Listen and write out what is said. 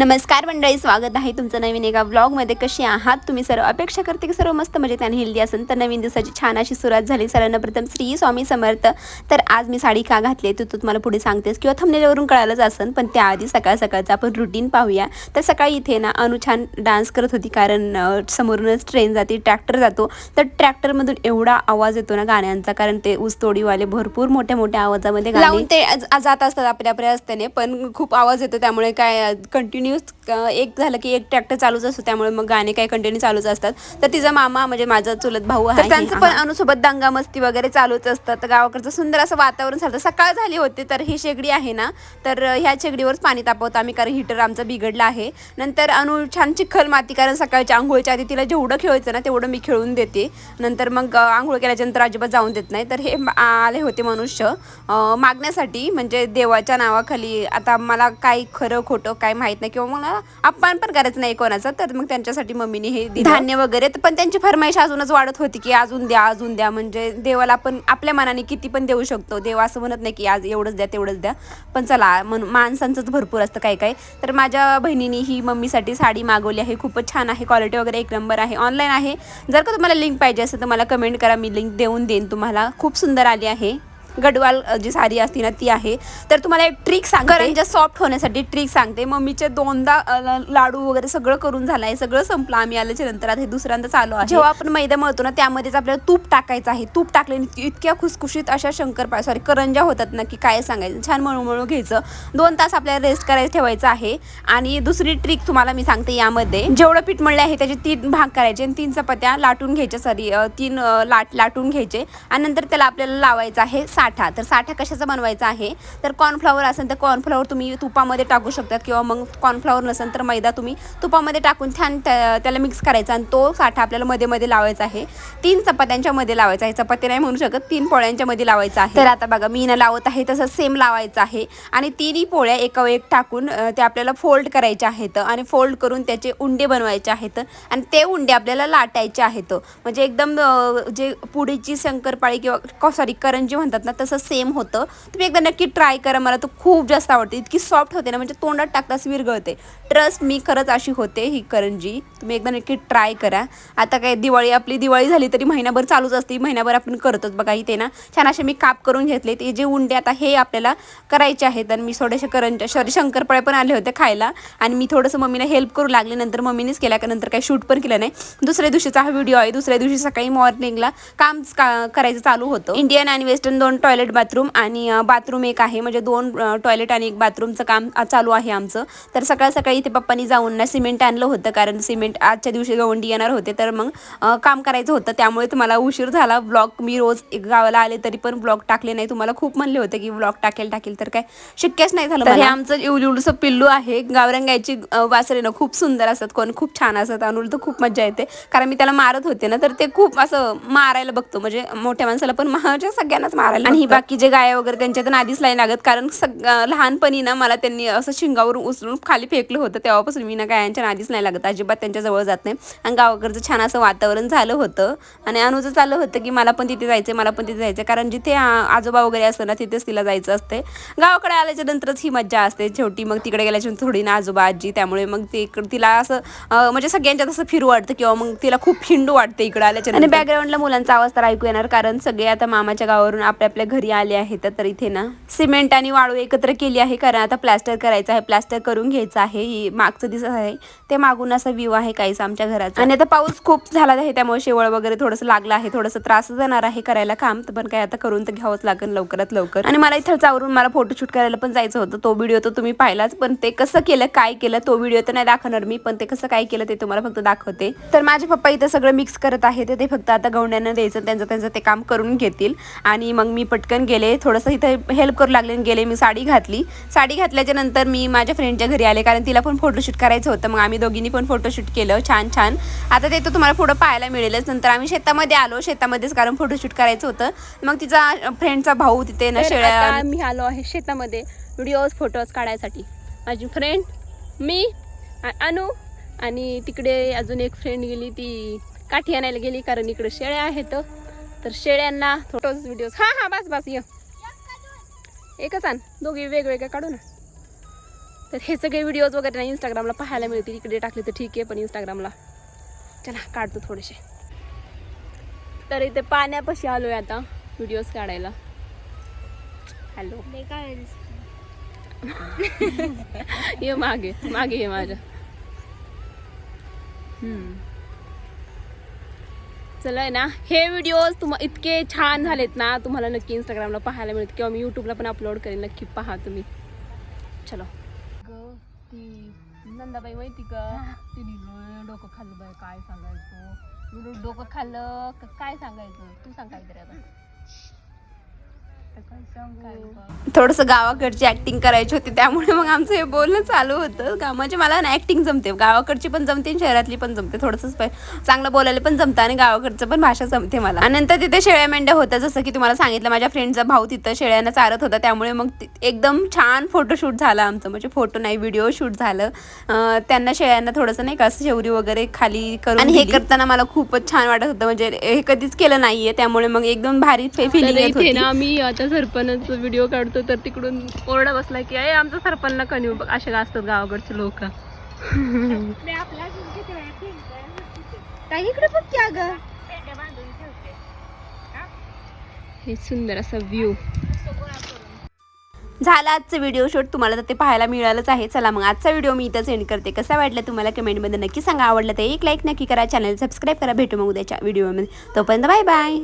नमस्कार मंडळी स्वागत आहे तुमचं नवीन एका ब्लॉगमध्ये कशी आहात? तुम्ही सर्व अपेक्षा करते की सर्व मस्त मजेत आणि हेल्दी असेल तर नवीन दिवसाची छान अशी सुरुवात झाली. सर्वांना प्रथम श्री स्वामी समर्थ. तर आज मी साडी का घातली? आहे तू तुम्हाला पुढे सांगतेस किंवा थंबनेलवरून कळालंच असेल पण त्याआधी सकाळ सकाळचं आपण रुटीन पाहूया. तर सकाळी इथे ना अनु छान डान्स करत होती कारण समोरूनच ट्रेन जाते ट्रॅक्टर जातो. तर ट्रॅक्टरमधून एवढा आवाज येतो ना गाण्यांचा कारण ते ऊसतोडीवाले भरपूर मोठ्या मोठ्या आवाजामध्ये लावून ते आज- जात असतात आपल्या आपल्या रस्त्याने पण खूप आवाज येतो. त्यामुळे काय कंटिन्यू कंटिन्यूस एक झालं की एक ट्रॅक्टर चालूच असतो त्यामुळे मग गाणे काय कंटिन्यू चालूच असतात. तर तिचा मामा म्हणजे माझा चुलत भाऊ आहे त्यांचं पण अनुसोबत दंगा मस्ती वगैरे चालूच असतं. तर गावाकडचं सुंदर असं वातावरण झालं. सकाळ झाली होती तर ही शेगडी आहे ना तर ह्या शेगडीवरच पाणी तापवतो आम्ही कारण हिटर आमचा बिघडला आहे. नंतर अनु छान चिखल माती कारण सकाळच्या आंघोळच्या आधी तिला जेवढं खेळायचं ना तेवढं मी खेळून देते. नंतर मग आंघोळ केल्याच्यानंतर अजिबात जाऊन देत नाही. तर हे आले होते मनुष्य. मागण्यासाठी म्हणजे देवाच्या नावाखाली आता मला काय खरं खोटं काय माहीत नाही किंवा मला अपमान पण करायचं नाही कोणाचा. तर मग त्यांच्यासाठी मम्मीने हे. धान्य वगैरे. पण त्यांची फरमाईश अजूनच वाढत होती की अजून द्या अजून द्या. म्हणजे देवाला आपण आपल्या मनाने किती पण देऊ शकतो. देव असं म्हणत नाही की आज एवढंच द्या तेवढंच द्या. पण चला मन माणसांचंच भरपूर असतं काय काय तर माझ्या बहिणीने ही मम्मीसाठी साडी मागवली आहे. खूपच छान आहे. क्वालिटी वगैरे एक नंबर आहे. ऑनलाईन आहे. जर का तुम्हाला लिंक पाहिजे असेल तर मला कमेंट करा. मी लिंक देऊन देईन तुम्हाला. खूप सुंदर आली आहे. गडवाल जी साडी असती ना ती आहे. तर तुम्हाला एक ट्रिक सांगते. करंजा सॉफ्ट होण्यासाठी ट्रिक सांगते. मम्मीचे दोनदा लाडू वगैरे सगळं करून झालं आहे सगळं संपलं. आम्ही आल्याच्यानंतर आता हे दुसऱ्यांदा चालू आहे. जेव्हा आपण मैदा मळतो ना त्यामध्येच आपल्याला तूप टाकायचं आहे. तूप टाकल्याने इतक्या खुसखुशीत अशा शंकरपाळ सॉरी करंजा होतात ना की काय सांगायचं? छान मळू मळू घ्यायचं. दोन तास आपल्याला रेस्ट करायला ठेवायचं आहे. आणि दुसरी ट्रिक तुम्हाला मी सांगते यामध्ये. जेवढं पीठ मळले आहे त्याचे तीन भाग करायचे आणि तीन चपात्या लाटून घ्यायच्या. सॉरी तीन लाट लाटून घ्यायचे. आणि नंतर त्याला आपल्याला लावायचा आहे साठा साठा. तर साठा कशाचा बनवायचा आहे? तर कॉर्नफ्लॉवर असेल तर कॉर्नफ्लॉवर तुम्ही तुपामध्ये टाकू शकता किंवा मग कॉर्नफ्लॉवर नसेल तर मैदा तुम्ही तुपामध्ये टाकून छान त्याला मिक्स करायचा आणि तो साठा आपल्याला मध्ये मध्ये लावायचा आहे. तीन चपात्यांच्या मध्ये लावायचा आहे. चपाती नाही म्हणू शकत तीन पोळ्यांच्या मध्ये लावायचा आहे. तर आता बघा मी ना लावत आहे तसं सेम लावायचं आहे. आणि तिन्ही पोळ्या एका एक टाकून ते आपल्याला फोल्ड करायचे आहेत आणि फोल्ड करून त्याचे उंडे बनवायचे आहेत आणि ते उंडे आपल्याला लाटायचे आहेत. म्हणजे एकदम जे पुडीची शंकरपाळी किंवा सॉरी करंजी म्हणतात ना तसं सेम होतं. तुम्ही एकदा नक्की ट्राय करा मला तो खूप जास्त आवडते. इतकी सॉफ्ट होते ना म्हणजे तोंडात टाकताच विरगळते ट्रस्ट मी खरंच अशी होते ही करंजी तुम्ही एकदा नक्की ट्राय करा. आता काय दिवाळी आपली दिवाळी झाली तरी महिनाभर चालूच असते महिनाभर आपण करतोच. बघा इथे ना छान असे मी काप करून घेतले. ते जे उंडे आता हे आपल्याला करायचे आहेत आणि मी थोडेसे करंज सॉरी शंकरपाळे पण आले होते खायला. आणि मी थोडंसं मम्मीला हेल्प करू लागले नंतर मम्मीनेच केल्या नंतर काही शूट पण केलं नाही. दुसऱ्या दिवशीचा हा व्हिडिओ आहे. दुसऱ्या दिवशी सकाळी मॉर्निंगला काम का- करायचं चालू होतं. इंडियन आणि वेस्टर्न दोन टॉयलेट बाथरूम आणि बाथरूम एक आहे. म्हणजे दोन टॉयलेट आणि एक बाथरूमचं काम चालू आहे आमचं. तर सकाळ सकाळी इथे पप्पांनी जाऊन ना सिमेंट आणलं होतं. कारण सिमेंट आजच्या दिवशी गवंडी येणार होते. तर मग काम करायचं होतं. त्यामुळे तुम्हाला उशीर झाला. ब्लॉग मी रोज गावाला आले तरी पण ब्लॉग टाकले नाही. तुम्हाला खूप म्हणले होते की ब्लॉग टाकेल टाकेल. तर काय शक्यच नाही झालं तर हे आमचं एवढं पिल्लू आहे. गावरंगायची अ, वासरे ना खूप सुंदर असतात. कोण खूप छान असतात. अनुल तर खूप मजा येते. कारण मी त्याला मारत होते ना तर ते खूप असं मारायला बघतो. म्हणजे मोठ्या माणसाला पण माझ्या सगळ्यांनाच मारायला आणि ही बाकी जे गाय वगैरे त्यांच्या तर नादीच नाही लागत कारण सग लहानपणी ना मला त्यांनी असं शिंगावर उचलून खाली फेकलं होतं तेव्हापासून मी ना गायांच्या नादीच नाही लागत. अजिबात त्यांच्या जवळ जात नाही. आणि गावाकडचं छान असं वातावरण झालं होतं. आणि अनुचं चाललं होतं की मला पण तिथे जायचं मला पण तिथे जायचं कारण जिथे आजोबा वगैरे असतं ना तिथेच तिला जायचं असते. गावाकडे आल्याच्या नंतरच ही मज्जा असते. शेवटी मग तिकडे गेल्याच्या थोडी ना आजोबा आजी त्यामुळे मग ते इकडं तिला असं म्हणजे सगळ्यांच्यात असं फिरू वाटतं किंवा मग तिला खूप हिंडू वाटते इकडे आल्याच्या आणि बॅकग्राऊंडला मुलांचा आवाज तर ऐकू येणार कारण सगळे आता मामाच्या गावावरून आपल्या आपल्या घरी आले आहेत तर इथे ना सिमेंट आणि वाळू एकत्र केली आहे कारण आता प्लास्टर करायचं आहे प्लास्टर करून घ्यायचं आहे. मागचं दिसत आहे. ते मागून असा व्ह्यू आहे काहीच आमच्या घराचा. आणि आता पाऊस खूप झाला आहे त्यामुळे शेवळ वगैरे थोडंसं लागलं आहे. थोडंसं त्रास जाणार आहे करायला काम तर पण काय आता करून तर घ्यावंच लागेल लवकरात लवकर. आणि मला इथं चावरून मला फोटोशूट करायला पण जायचं होतं. तो व्हिडिओ तर तुम्ही पाहिलाच पण ते कसं केलं काय केलं तो व्हिडिओ तर नाही दाखवणार मी पण ते कसं काय केलं ते तुम्हाला फक्त दाखवते. तर माझे पप्पा इथं सगळं मिक्स करत आहे ते फक्त आता गवंड्यांना द्यायचं त्यांचं त्यांचं ते काम करून घेतील. आणि मग मी पटकन गेले थोडंसं इथं हेल्प करू लागले गेले. मी साडी घातली. साडी घातल्याच्या नंतर मी माझ्या फ्रेंडच्या घरी आले कारण तिला पण फोटोशूट करायचं होतं. मग आम्ही दोघींनी पण फोटोशूट केलं छान छान. आता ते तर तुम्हाला पुढं पाहायला मिळेलच. नंतर आम्ही शेतामध्ये आलो. शेतामध्येच कारण फोटोशूट करायचं होतं. मग तिचा फ्रेंडचा भाऊ तिथे ना शेळ्या मी आलो आहे शेतामध्ये व्हिडिओज फोटोज काढायसाठी. माझी फ्रेंड मी अनु आणि तिकडे अजून एक फ्रेंड गेली ती काठी आणायला गेली कारण इकडे शेळ्या आहेत. तर शेळ्यांना फोटोज व्हिडिओज हा हा बस बस ये. एकच आण. दोघी वेगवेगळे काढू ना. तर हे सगळे व्हिडिओज वगैरे नाही इंस्टाग्रामला पाहायला मिळतील. इकडे टाकले तर ठीक आहे पण इंस्टाग्रामला चला काढतो थोडेसे. तर इथे पाण्यापाशी आलो आहे आता व्हिडिओज काढायला. हॅलो ये मागे मागे ये माझ्या. चला आहे ना हे व्हिडिओज तुम्हा इतके छान झालेत ना तुम्हाला नक्की इंस्टाग्रामला पाहायला मिळतील किंवा मी यूट्यूबला पण अपलोड करेन नक्की पहा तुम्ही. चलो. ती नंदाबाई माहिती का? तिने डोकं खाल्लं बाय काय सांगायचं? डोकं खाल्लं काय सांगायचं? तू सांग आता आता. काय सांगू थोडंसं गावाकडची ऍक्टिंग करायची होती त्यामुळे मग आमचं हे बोलणं चालू होतं. गा म्हणजे मला ना ऍक्टिंग जमते. गावाकडची पण जमते आणि शहरातली पण जमते. थोडंसं चांगलं बोलायला पण जमतं आणि गावाकडचं पण भाषा जमते मला. आणि नंतर तिथे शेळ्या मेंढ्या होत्या जसं की तुम्हाला सांगितलं माझ्या फ्रेंडचा भाऊ तिथं शेळ्यांना चारत होता. त्यामुळे मग ति- एकदम छान फोटोशूट झालं आमचं. म्हणजे फोटो नाही व्हिडिओ शूट झालं. त्यांना शेळ्यांना थोडंसं नाही का असं शेवरी वगैरे खाली करून आणि हे करताना मला खूपच छान वाटत होतं. म्हणजे हे कधीच केलं नाहीये त्यामुळे मग एकदम भारी फिलिंग येत होती. आता सरपंच व्हिडिओ काढतो तर तिकडून ओरडा बसला की अय आमचा सरपंच नका नेऊ बघ असे असतात गावाकडचे लोक. इकडे बघ की अगं. हे? सुंदर असा व्ह्यू झाला आजचं व्हिडिओ शूट तुम्हाला तर ते पाहायला मिळालंच आहे. चला मग आजचा व्हिडिओ मी इथं सेंड करते. कसा वाटला तुम्हाला कमेंटमध्ये नक्की सांगा. आवडलं तर एक लाईक नक्की करा. चॅनल सबस्क्राईब करा. भेटू मग उद्याच्या व्हिडिओमध्ये तोपर्यंत बाय बाय